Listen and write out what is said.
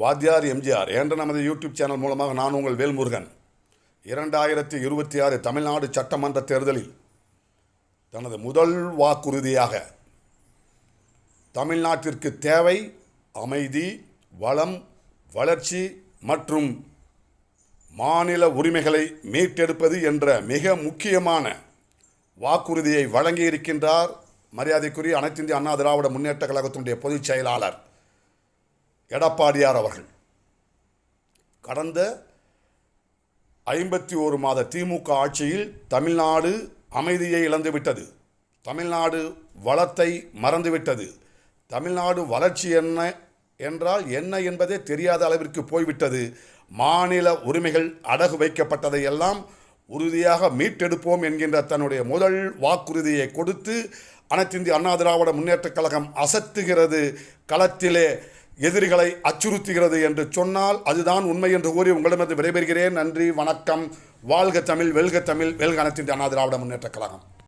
வாத்தியார் எம்ஜிஆர் என்ற நமது யூடியூப் சேனல் மூலமாக நான் உங்கள் வேல்முருகன். இரண்டாயிரத்தி இருபத்தி ஆறு தமிழ்நாடு சட்டமன்ற தேர்தலில் தனது முதல் வாக்குறுதியாக தமிழ்நாட்டிற்கு தேவை அமைதி வளம் வளர்ச்சி மற்றும் மாநில உரிமைகளை மீட்டெடுப்பது என்ற மிக முக்கியமான வாக்குறுதியை வழங்கியிருக்கின்றார் மரியாதைக்குரிய அனைத்திந்திய அண்ணா திராவிட முன்னேற்ற கழகத்தினுடைய பொதுச் செயலாளர். எடப்பாடியார் அவர்கள். கடந்த ஐம்பத்தி ஒரு மாத திமுக ஆட்சியில் தமிழ்நாடு அமைதியை இழந்துவிட்டது. தமிழ்நாடு வளத்தை மறந்துவிட்டது. தமிழ்நாடு வளர்ச்சி என்ன என்றால் என்ன என்பதே தெரியாத அளவிற்கு போய்விட்டது. மாநில உரிமைகள் அடகு வைக்கப்பட்டதை எல்லாம் உறுதியாக மீட்டெடுப்போம் என்கின்ற தன்னுடைய முதல் வாக்குறுதியை கொடுத்து அனைத்திந்திய அண்ணா திராவிட முன்னேற்றக் கழகம் அசத்துகிறது. களத்திலே எதிரிகளை அச்சுறுத்துகிறது என்று சொன்னால் அதுதான் உண்மை என்று கூறி உங்களிடமிருந்து விடைபெறுகிறேன். நன்றி வணக்கம். வாழ்க தமிழ் வெல்க தமிழ் வெல்க அனைத்து அண்ணா திராவிட முன்னேற்ற கழகம்.